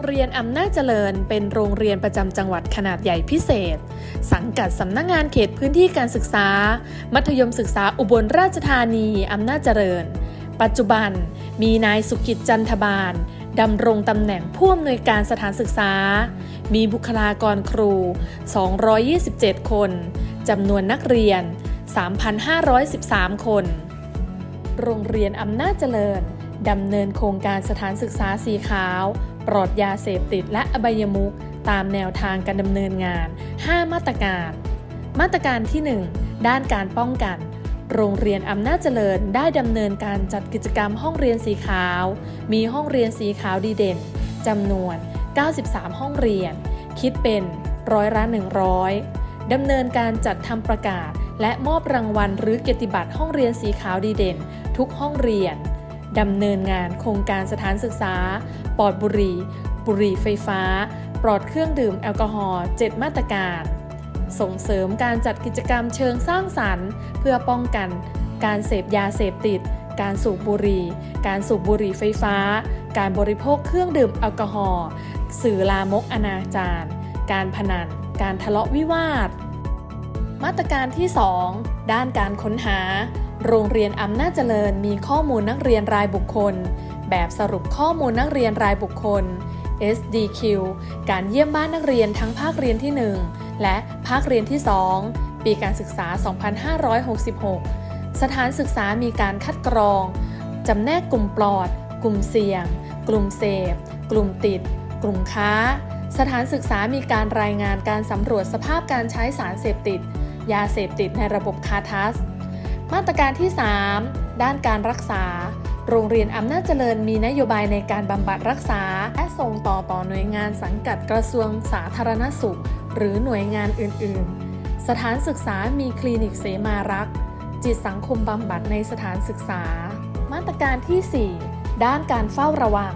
รงเรียนอำนาจเจริญ เป็นโรงเรียนประจำจังหวัดขนาดใหญ่พิเศษ สังกัดสำนักงงานเขตพื้นที่การศึกษา มัธยมศึกษาอุบลราชธานีอำนาจเจริญ ปัจจุบันมีนายสุกิจจันทบาลดำรงตำแหน่งผู้อำนวยการสถานศึกษา มีบุคลากรครู 227 คนจำนวนนักเรียน 3,513 คน โรงเรียนอำนาจเจริญดำเนินโครงการสถานศึกษาสีขาว ปลอดยาเสพติดและอบายมุขตามแนวทางการดำเนินงาน 5 มาตรการ มาตรการที่ 1 ด้านการป้องกัน โรงเรียนอำนาจเจริญได้ดำเนินการจัดกิจกรรมห้องเรียนสีขาว มีห้องเรียนสีขาวดีเด่นจำนวน 93 ห้องเรียน คิดเป็นร้อยละ100ดำเนินการจัดทำประกาศ และมอบรางวัลหรือเกียรติบัตรห้องเรียนสีขาวดีเด่น ทุกห้องเรียน ดำเนินงานโครงการสถานศึกษา ปลอดบุหรี่ บุหรี่ไฟฟ้า ปลอดเครื่องดื่มแอลกอฮอล์ 7 มาตรการ ส่งเสริมการจัดกิจกรรมเชิงสร้างสรรค์ เพื่อป้องกัน การเสพยาเสพติด การสูบบุหรี่ การสูบบุหรี่ไฟฟ้า การบริโภคเครื่องดื่มแอลกอฮอล์ สื่อลามกอนาจารการพนัน การทะเลาะวิวาท มาตรการที่ 2 ด้านการค้นหา โรงเรียนอำนาจเจริญมีข้อมูลนักเรียนรายบุคคล แบบสรุปข้อมูลนักเรียนรายบุคคล SDQ การเยี่ยมบ้านนักเรียนทั้งภาคเรียนที่ 1 และภาคเรียนที่ 2 ปีการศึกษา 2566 สถานศึกษามีการคัดกรอง จำแนกกลุ่มปลอด กลุ่มเสี่ยง กลุ่มเสพ กลุ่มติด กลุ่มค้า สถานศึกษามีการรายงานการสำรวจสภาพการใช้สารเสพติด ยาเสพติดในระบบคาทัส มาตรการที่ 3 ด้านการรักษา โรงเรียนอำนาจเจริญมีนโยบายในการบำบัดรักษา และส่งต่อต่อหน่วยงานสังกัดกระทรวงสาธารณสุข หรือหน่วยงานอื่น ๆ สถานศึกษามีคลินิกเสมารักษ์จิตสังคมบำบัดในสถานศึกษา มาตรการที่ 4 ด้านการเฝ้าระวัง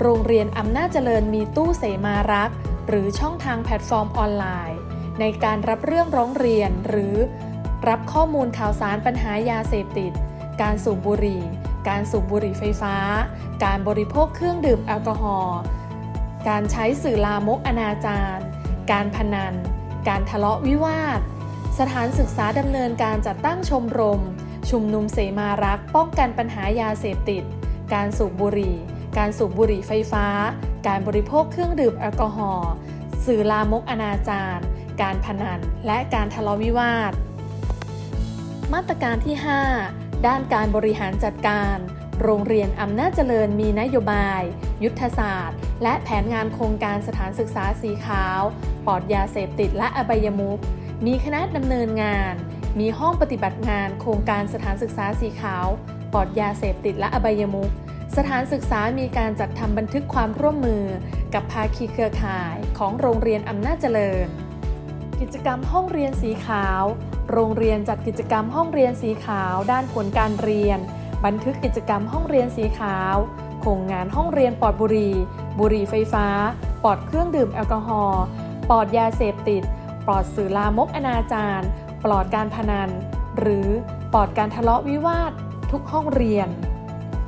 โรงเรียนอำนาจเจริญมีตู้เสมารักษ์หรือช่องทางแพลตฟอร์มออนไลน์ ในการรับเรื่องร้องเรียนหรือ รับข้อมูลข่าวสารปัญหายาเสพติด การสูบบุหรี่ การสูบบุหรี่ไฟฟ้า การบริโภคเครื่องดื่มแอลกอฮอล์ การใช้สื่อลามกอนาจารการพนัน การทะเลาะวิวาท สถานศึกษาดำเนินการจัดตั้งชมรม ชุมนุมเสมารักษ์ป้องกันปัญหายาเสพติด การสูบบุหรี่ การสูบบุหรี่ไฟฟ้า การบริโภคเครื่องดื่มแอลกอฮอล์ สื่อลามกอนาจารการพนัน และการทะเลาะวิวาท มาตรการที่ 5 ด้านการบริหารจัดการ โรงเรียนอำนาจเจริญมีนโยบาย ยุทธศาสตร์ และแผนงานโครงการสถานศึกษาสีขาว ปลอดยาเสพติดและอบายมุขมีคณะดำเนินงาน มีห้องปฏิบัติงานโครงการสถานศึกษาสีขาว ปลอดยาเสพติดและอบายมุขสถานศึกษามีการจัดทำบันทึกความร่วมมือ กับภาคีเครือข่ายของโรงเรียนอำนาจเจริญ กิจกรรมห้องเรียนสีขาว โรงเรียนจัดกิจกรรมห้องเรียนสีขาว ด้านผลการเรียน บันทึกกิจกรรมห้องเรียนสีขาวโครงงานห้องเรียนปลอดบุหรี่ บุหรี่ไฟฟ้า ปลอดเครื่องดื่มแอลกอฮอล์ ปลอดยาเสพติด ปลอดสื่อลามกอนาจารปลอดการพนัน หรือปลอดการทะเลาะวิวาท ทุกห้องเรียน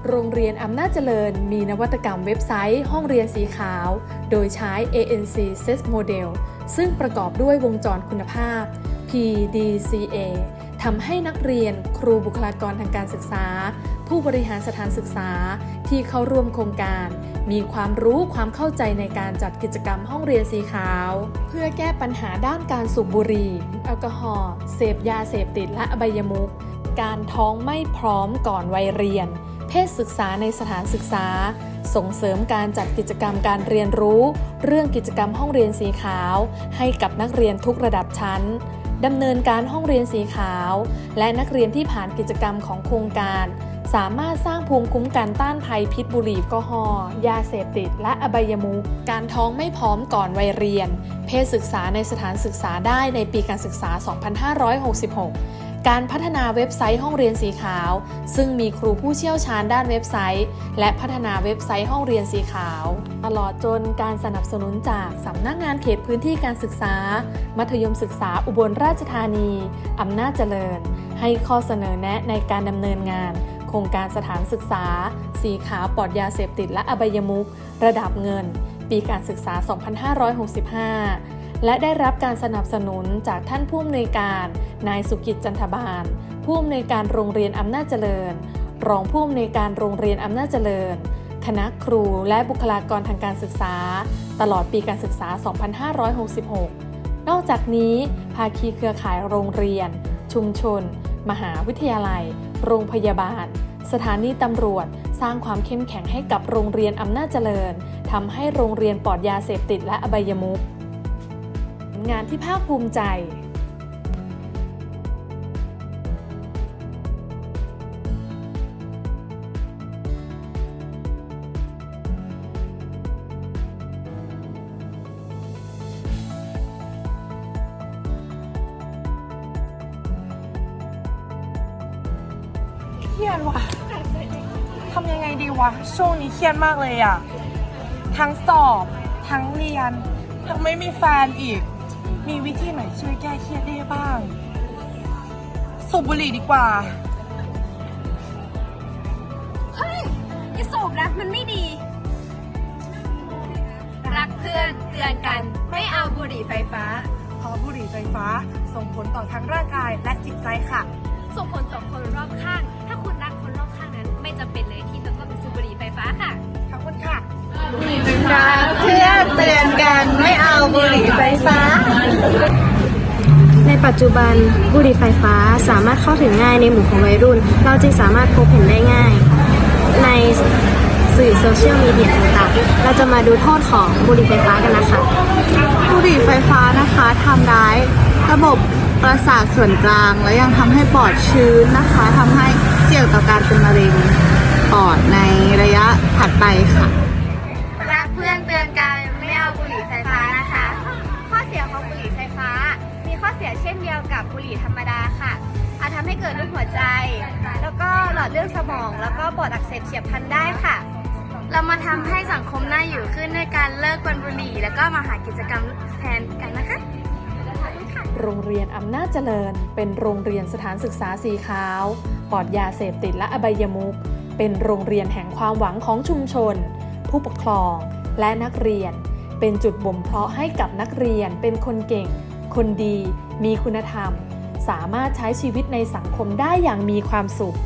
โรงเรียนอำนาจเจริญมีนวัตกรรมเว็บไซต์ ห้องเรียนสีขาว โดยใช้ ANC SET Model ซึ่งประกอบด้วยวงจรคุณภาพ PDCA ทำให้นักเรียนครูบุคลากรทางการศึกษา ผู้บริหารสถานศึกษาที่เข้าร่วมโครงการ มีความรู้ความเข้าใจในการจัดกิจกรรมห้องเรียนสีขาว เพื่อแก้ปัญหาด้านการสูบบุหรี่แอลกอฮอล์เสพยาเสพติดและอบายมุขการท้องไม่พร้อมก่อนวัยเรียน เพศศึกษาในสถานศึกษา ส่งเสริมการจัดกิจกรรมการเรียนรู้ เรื่องกิจกรรมห้องเรียนสีขาว ให้กับนักเรียนทุกระดับชั้น ดำเนินการห้องเรียนสีขาว และนักเรียนที่ผ่านกิจกรรมของโครงการ สามารถสร้างภูมิคุ้มกันต้านภัยพิษบุหรี่แอลกอฮอล์ยาเสพติด และอบายมุกการท้องไม่พร้อมก่อนวัยเรียน เพศศึกษาในสถานศึกษาได้ในปีการศึกษา 2566 การพัฒนาเว็บไซต์ห้องเรียนสีขาว ซึ่งมีครูผู้เชี่ยวชาญด้านเว็บไซต์ และพัฒนาเว็บไซต์ห้องเรียนสีขาว ตลอดจนการสนับสนุนจากสำนักงานเขตพื้นที่การศึกษา มัธยมศึกษาอุบลราชธานีอำนาจเจริญ ให้ข้อเสนอแนะในการดำเนินงานโครงการสถานศึกษา สีขาวปลอดยาเสพติดและอบายมุขระดับเงิน ปีการศึกษา 2565 และได้รับการสนับสนุนจากท่านผู้อำนวยการ นายสุกิจจันทบาล ผู้อำนวยการโรงเรียนอำนาจเจริญ รองผู้อำนวยการโรงเรียนอำนาจเจริญ คณะครูและบุคลากรทางการศึกษา ตลอดปีการศึกษา 2566 นอกจากนี้ภาคีเครือข่ายโรงเรียน ชุมชน มหาวิทยาลัย โรงพยาบาล สถานีตำรวจสร้างความเข้มแข็งให้กับโรงเรียนอำนาจเจริญทำให้โรงเรียนปลอดยาเสพติดและอบายมุข งานที่ภาคภูมิใจเครียดว่ะทำยังไงดีวะ ช่วงนี้เครียดมากเลยอะทั้งสอบ ทั้งเรียน ทั้งไม่มีแฟนอีก มีวิธีไหนช่วยแก้เครียดได้บ้าง สูบบุหรี่ดีกว่า เฮ้ยไอ้สูบนะมันไม่ดี รักเพื่อนเตือนกัน ไม่เอาบุหรี่ไฟฟ้า เพราะบุหรี่ไฟฟ้าส่งผลต่อทั้งร่างกายและจิตใจค่ะ ส่งผลต่อคนรอบข้าง ถ้าคุณรักคนรอบข้างนั้น ไม่จำเป็นเลยที่จะต้องไปสูบบุหรี่ไฟฟ้าค่ะ ขอบคุณค่ะรักเพื่อน เตือนกันไม่เอาบุหรี่ไฟฟ้า ในปัจจุบันบุหรี่ไฟฟ้าสามารถเข้าถึงง่ายในหมู่ของวัยรุ่น เราจึงสามารถพบเห็นได้ง่าย ในสื่อโซเชียลมีเดียต่างๆ เราจะมาดูโทษของบุหรี่ไฟฟ้ากันนะคะ บุหรี่ไฟฟ้านะคะทำร้ายระบบประสาทส่วนกลาง และยังทำให้ปอดชื้นนะคะทำให้เสี่ยงต่อการเป็นมะเร็งปอดในระยะถัดไป ฉียบพลันได้ค่ะ เรามาทำให้สังคมน่าอยู่ขึ้นด้วยการเลิกควันบุหรี่ แล้วก็มาหากิจกรรมแทนกันนะคะ โรงเรียนอำนาจเจริญ เป็นโรงเรียนสถานศึกษาสีขาวปลอดยาเสพติดและอบายมุขเป็นโรงเรียนแห่งความหวังของชุมชน ผู้ปกครองและนักเรียน เป็นจุดบ่มเพาะให้กับนักเรียนเป็นคนเก่ง คนดี มีคุณธรรม สามารถใช้ชีวิตในสังคมได้อย่างมีความสุข